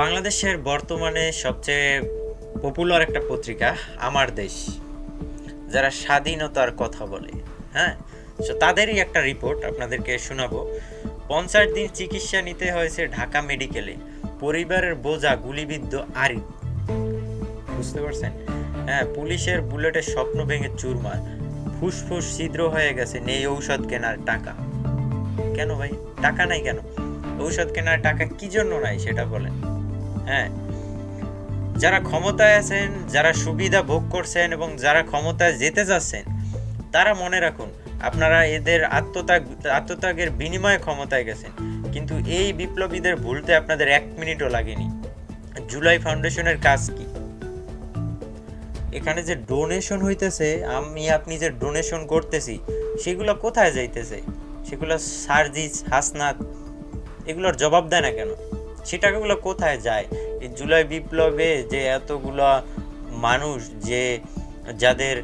বাংলাদেশের বর্তমানে সবচেয়ে পপুলার একটা পত্রিকা আমার দেশ, যারা স্বাধীনতার কথা বলে হ্যাঁ? তো তাদেরই একটা রিপোর্ট আপনাদেরকে শোনাবো। পঞ্চাশ দিন চিকিৎসা নিতে হয়েছে ঢাকা মেডিকেলে পরিবারের বোঝা গুলিবিদ্ধ আরিফ বুঝতে পারছেন? হ্যাঁ পুলিশের বুলেটের স্বপ্ন ভেঙে চুরমার। ফুসফুস ছিদ্র হয়ে গেছে নেই ঔষধ কেনার টাকা। কেন ভাই? টাকা নাই কেন? ঔষধ কেনার টাকা কি জন্য নাই সেটা বলেন। হ্যাঁ। যারা ক্ষমতায় আছেন, যারা সুবিধা ভোগ করছেন এবং যারা ক্ষমতায় যেতে যাচ্ছেন, তারা মনে রাখুন, আপনারা এদের আত্মত্যাগ, আত্মত্যাগের বিনিময়ে ক্ষমতায় গেছেন। কিন্তু এই বিপ্লবীদের ভুলতে আপনাদের এক মিনিটও লাগেনি। জুলাই ফাউন্ডেশনের কাজ কি? এখানে যে ডোনেশন হইতেছে, আমি আপনি যে ডোনেশন করতেছি, সেগুলো কোথায় যাইতেছে? সেগুলো সার্জিস, হাসনাত, এগুলোর জবাব দেয় না কেন? সে টাকাগুলো কোথায় যায়? এই জুলাই বিপ্লবে যে এতগুলো মানুষ যে যাদের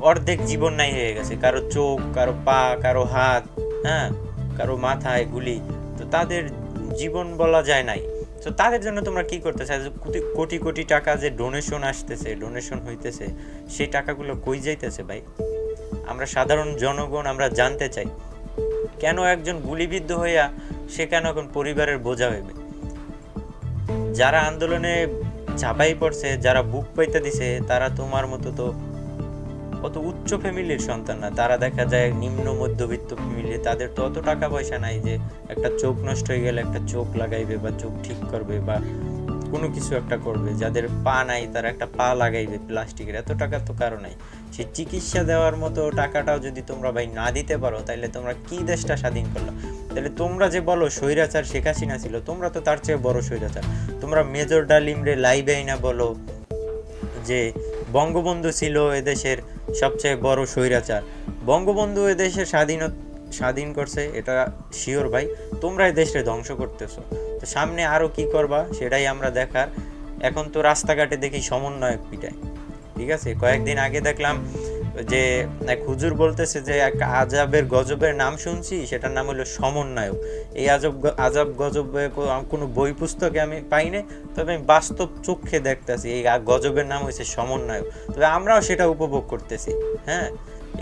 অর্ধেক জীবন নাই হয়ে গেছে, কারও চোখ, কারও পা, কারও হাত হ্যাঁ কারও মাথায় গুলি, তো তাদের জীবন বলা যায় নাই। তো তাদের জন্য তোমরা কি আজ কোটি- কোটি কোটি টাকা যে ডোনেশন আসতেছে ডোনেশন হইতেছে, সেই টাকাগুলো কই যাইতেছে ভাই? আমরা সাধারণ জনগণ, আমরা জানতে চাই, কেন একজন গুলিবিদ্ধ হইয়া সে কেন এখন পরিবারের বোঝা হইবে? যারা আন্দোলনে ঝাঁপাই পড়ছে, যারা বুক পাইতে দিছে, তারা তোমার মতো তো অত উচ্চ ফ্যামিলির সন্তান না। তারা দেখা যায় নিম্ন মধ্যবিত্ত ফ্যামিলি তাদের তো অত টাকা পয়সা নাই যে একটা চোখ নষ্ট হয়ে গেলে একটা চোখ লাগাইবে বা চোখ ঠিক করবে বা কোনো কিছু একটা করবে। যাদের পা নাই, তারা একটা পা লাগাইবে প্লাস্টিকের। এত টাকা তো কারও নাই। সেই চিকিৎসা দেওয়ার মতো টাকাটাও যদি তোমরা ভাই না দিতে পারো তাহলে তোমরা কি দেশটা স্বাধীন করল? তাহলে তোমরা যে বলো স্বৈরাচার শেখ হাসিনা ছিল, তোমরা তো তার চেয়ে বড় স্বৈরাচার। তোমরা মেজর ডালিমরে লাইবে না বলো যে বঙ্গবন্ধু ছিল এদেশের সবচেয়ে বড় স্বৈরাচার। বঙ্গবন্ধু এদেশের স্বাধীন স্বাধীন করছে, এটা শিওর ভাই। তোমরা এই দেশটা ধ্বংস করতেছো। তো সামনে আরও কি করবা সেটাই আমরা দেখার। এখন তো রাস্তাঘাটে দেখি সমন্বয়ক পিটায়। ঠিক আছে? কয়েকদিন আগে দেখলাম যে, এক হুজুর বলতেছে যে, এক আজাবের গজবের নাম শুনছি, সেটার নাম হলো সমন্বয়ক। এই আজব আজাব গজবে কোনো বই পুস্তকে আমি পাইনি তবে আমি বাস্তব চোখে দেখতেছি, এই গজবের নাম হয়েছে সমন্বয়ক। তবে আমরাও সেটা উপভোগ করতেছি হ্যাঁ?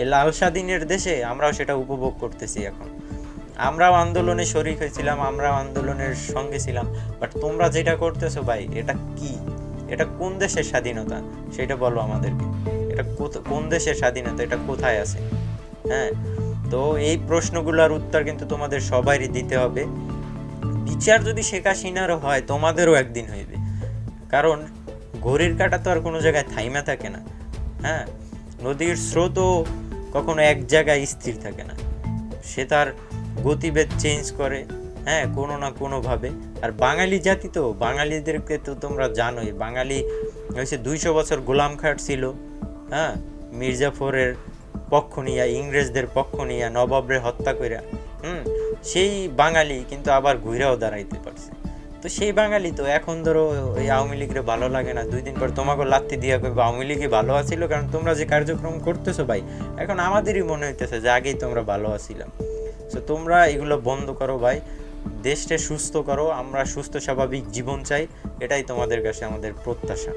এই লাল স্বাধীনের দেশে আমরাও সেটা উপভোগ করতেছি এখন। আমরাও আন্দোলনে শরিক হয়েছিলাম, আমরাও আন্দোলনের সঙ্গে ছিলাম, বাট তোমরা যেটা করতেছো ভাই, এটা কি? এটা কোন দেশের স্বাধীনতা? সেটা বলো আমাদেরকে। এটা কোন দেশের স্বাধীনতা? এটা কোথায় আছে? হ্যাঁ? তো এই প্রশ্নগুলোর উত্তর কিন্তু তোমাদের সবারই দিতে হবে। বিচার যদি শেখ হাসিনারও হয়, তোমাদেরও একদিন হইবে। কারণ ঘড়ির কাটা তো আর কোনো জায়গায় থাইমা থাকে না। হ্যাঁ? নদীর স্রোতও কখনো এক জায়গায় স্থির থাকে না। সে তার গতিবেদ চেঞ্জ করে। হ্যাঁ কোনো না কোনোভাবে। আর বাঙালি জাতি তো, বাঙালিদেরকে তো তোমরা জানোই। বাঙালি হয়েছে দুইশো বছর গোলাম খাট ছিল হ্যাঁ মির্জাফরের পক্ষ নিয়া, ইংরেজদের পক্ষ নিয়া, নবাবরে হত্যা কইরা, হুম, সেই বাঙালি কিন্তু আবার ঘুরেও দাঁড়াইতে পারছে। তো সেই বাঙালি তো এখন ধরো ওই আওয়ামী লীগের ভালো লাগে না, দুই দিন পর তোমাকে লাত্তি দিয়া কইবে, আওয়ামী লীগই ভালো আছিল, কারণ তোমরা যে কার্যক্রম করতেছো ভাই, এখন আমাদেরই মনে হইতেছে যে আগেই তোমরা ভালো আছিলাম। তো তোমরা এগুলো বন্ধ করো ভাই দেশটা সুস্থ করো আমরা সুস্থ স্বাভাবিক জীবন চাই এটাই তোমাদের কাছে আমাদের প্রত্যাশা।